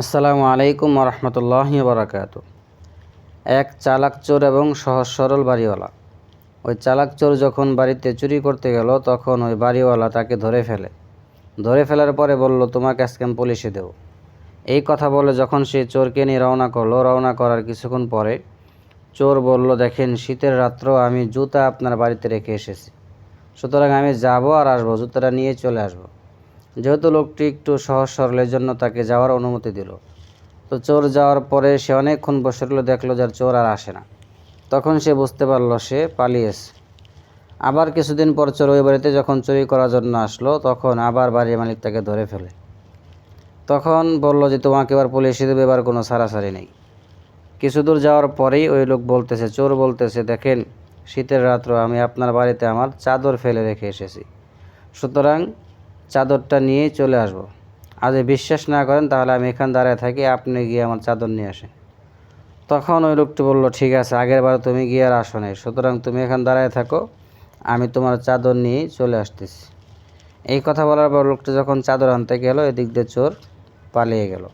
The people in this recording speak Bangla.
আসসালামু আলাইকুম রহমতুল্লাহ বারাকাত এক চালাক চোর এবং সহজ সরল বাড়িওয়ালা। ওই চালাক চোর যখন বাড়িতে চুরি করতে গেল, তখন ওই বাড়িওয়ালা তাকে ধরে ফেলে। ধরে ফেলার পরে বলল, তোমাকে আজকে আমি পুলিশে দেবো। এই কথা বলে যখন সে চোরকে নিয়ে রওনা করল, রওনা করার কিছুক্ষণ পরে চোর বলল, দেখেন, শীতের রাত্র, আমি জুতা আপনার বাড়িতে রেখে এসেছি। সুতরাং আমি যাব আর আসব, জুতাটা নিয়ে চলে আসব। যেহেতু লোকটি একটু সহজ সরলের জন্য তাকে যাওয়ার অনুমতি দিল। তো চোর যাওয়ার পরে সে অনেকক্ষণ বসে রইল, দেখল যে আর চোর আর আসে না। তখন সে বুঝতে পারল সে পালিয়েছে। আবার কিছুদিন পর চোর ওই বাড়িতে যখন চুরি করার জন্য আসলো, তখন আবার বাড়ির মালিক তাকে ধরে ফেলে। তখন বলল যে, তোমাকে এবার পুলিশে দেবে, এবার কোনো সারাসারি নেই। কিছু দূর যাওয়ার পরেই ওই লোক বলতেছে, চোর বলতেছে, দেখেন, শীতের রাত্র আমি আপনার বাড়িতে আমার চাদর ফেলে রেখে এসেছি। সুতরাং চাদরটা নিয়ে চলে আসব। আর যদি বিশ্বাস না করেন, তাহলে আমি এখান দাঁড়ায় থাকি, আপনি গিয়ে আমার চাদর নিয়ে আসেন। তখন ওই লোকটি বলল, ঠিক আছে, আগের বার তুমি গিয়ে আর আসো নাই। সুতরাং তুমি এখান দাঁড়ায় থাকো, আমি তোমার চাদর নিয়ে চলে আসতেছি। এই কথা বলার পর লোকটি যখন চাদর আনতে গেল, এদিক দিয়ে চোর পালিয়ে গেল।